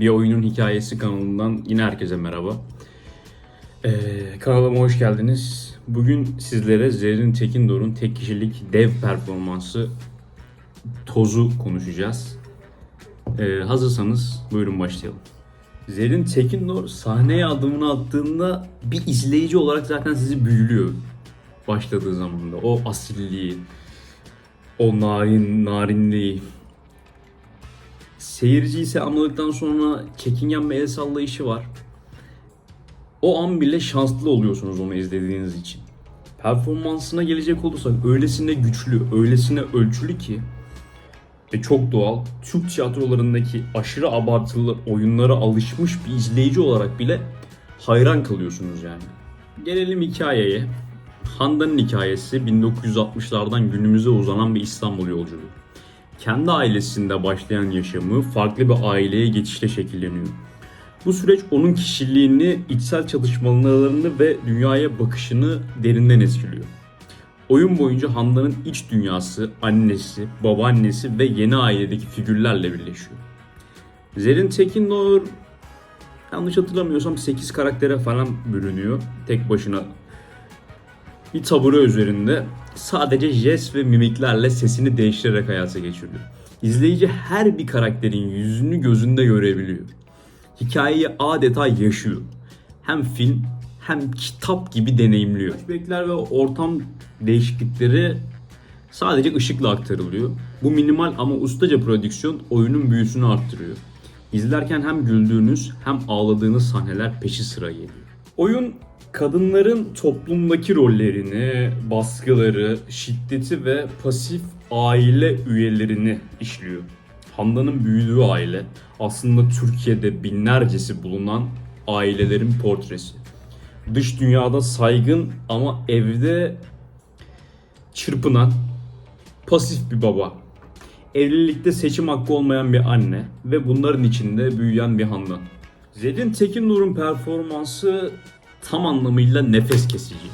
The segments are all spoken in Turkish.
Bir Oyunun Hikayesi kanalından yine herkese merhaba. Ee, kanalıma hoş geldiniz. Bugün sizlere Zerrin Tekindor'un tek kişilik dev performansı Toz'u konuşacağız. Ee, hazırsanız buyurun başlayalım. Zerrin Tekindor sahneye adımını attığında bir izleyici olarak zaten sizi büyülüyor başladığı zamanda. O asilliği, o narin, narinliği, Seyirci ise anladıktan sonra çekingen bir el sallayışı var. O an bile şanslı oluyorsunuz onu izlediğiniz için. Performansına gelecek olursak öylesine güçlü, öylesine ölçülü ki ve çok doğal. Türk tiyatrolarındaki aşırı abartılı oyunlara alışmış bir izleyici olarak bile hayran kalıyorsunuz yani. Gelelim hikayeye. Handan'ın hikayesi 1960'lardan günümüze uzanan bir İstanbul yolculuğu kendi ailesinde başlayan yaşamı farklı bir aileye geçişle şekilleniyor. Bu süreç onun kişiliğini, içsel çalışmalarını ve dünyaya bakışını derinden etkiliyor. Oyun boyunca Handan'ın iç dünyası, annesi, babaannesi ve yeni ailedeki figürlerle birleşiyor. Zerrin Tekindor yanlış hatırlamıyorsam 8 karaktere falan bürünüyor. Tek başına bir tabure üzerinde sadece jest ve mimiklerle sesini değiştirerek hayata geçiriyor. İzleyici her bir karakterin yüzünü gözünde görebiliyor. Hikayeyi adeta yaşıyor. Hem film hem kitap gibi deneyimliyor. Flashbackler ve ortam değişiklikleri sadece ışıkla aktarılıyor. Bu minimal ama ustaca prodüksiyon oyunun büyüsünü arttırıyor. İzlerken hem güldüğünüz hem ağladığınız sahneler peşi sıra geliyor. Oyun kadınların toplumdaki rollerini, baskıları, şiddeti ve pasif aile üyelerini işliyor. Handan'ın büyüdüğü aile aslında Türkiye'de binlercesi bulunan ailelerin portresi. Dış dünyada saygın ama evde çırpınan pasif bir baba. Evlilikte seçim hakkı olmayan bir anne ve bunların içinde büyüyen bir Handan. Zedin Tekindor'un performansı tam anlamıyla nefes kesici.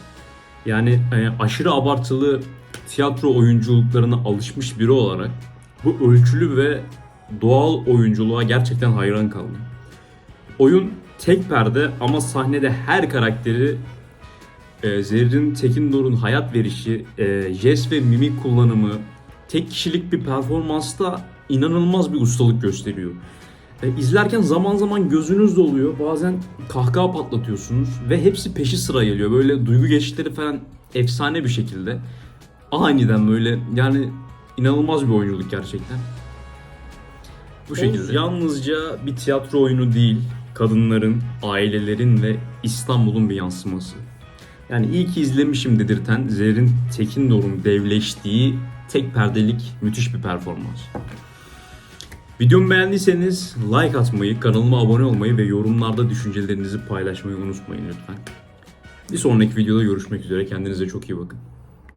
Yani e, aşırı abartılı tiyatro oyunculuklarına alışmış biri olarak bu ölçülü ve doğal oyunculuğa gerçekten hayran kaldım. Oyun tek perde ama sahnede her karakteri e, Zerrin Tekindor'un hayat verişi, e, jest ve mimik kullanımı, tek kişilik bir performansta inanılmaz bir ustalık gösteriyor. E, izlerken zaman zaman gözünüz doluyor. Bazen kahkaha patlatıyorsunuz ve hepsi peşi sıra geliyor. Böyle duygu geçişleri falan efsane bir şekilde. Aniden böyle yani inanılmaz bir oyunculuk gerçekten. Bu şekilde. Yalnızca bir tiyatro oyunu değil, kadınların, ailelerin ve İstanbul'un bir yansıması. Yani iyi ki izlemişim dedirten Zerrin Tekindor'un devleştiği tek perdelik müthiş bir performans. Videomu beğendiyseniz like atmayı, kanalıma abone olmayı ve yorumlarda düşüncelerinizi paylaşmayı unutmayın lütfen. Bir sonraki videoda görüşmek üzere. Kendinize çok iyi bakın.